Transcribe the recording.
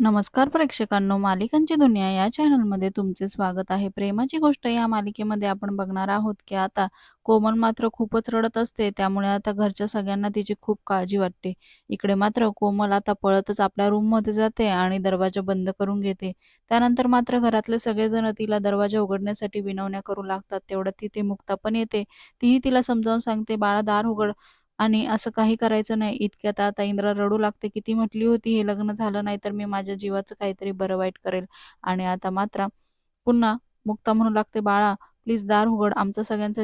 नमस्कार प्रेक्षकांनो मालिकांची दुनिया या चॅनलमध्ये तुमचे स्वागत आहे. प्रेमाची गोष्ट या मालिकेमध्ये आपण बघणार आहोत की आता कोमल मात्र खूपच रडत असते त्यामुळे आता घरच्या सगळ्यांना तिची खूप काळजी वाटते. इकडे मात्र कोमल आता पळतच आपल्या रूममध्ये जाते आणि दरवाजा बंद करून घेते. त्यानंतर मात्र घरातले सगळेजण तिला दरवाजा उघडण्यासाठी विनवण्या करू लागतात. तेवढ्यात तिथे मुक्ता पण येते. तीही तिला समजावून सांगते बाळा दार उघड. आणि असं काही करायचं नाही. इतक्यात आता इंद्रा रडू लागते किती म्हटली होती हे लग्न झालं नाही तर मी माझ्या जीवाचं काहीतरी बरं वाईट करेल. आणि आता मात्र पुन्हा मुक्ता म्हणू लागते बाळा प्लीज दार उघड. आमचा सगळ्यांचा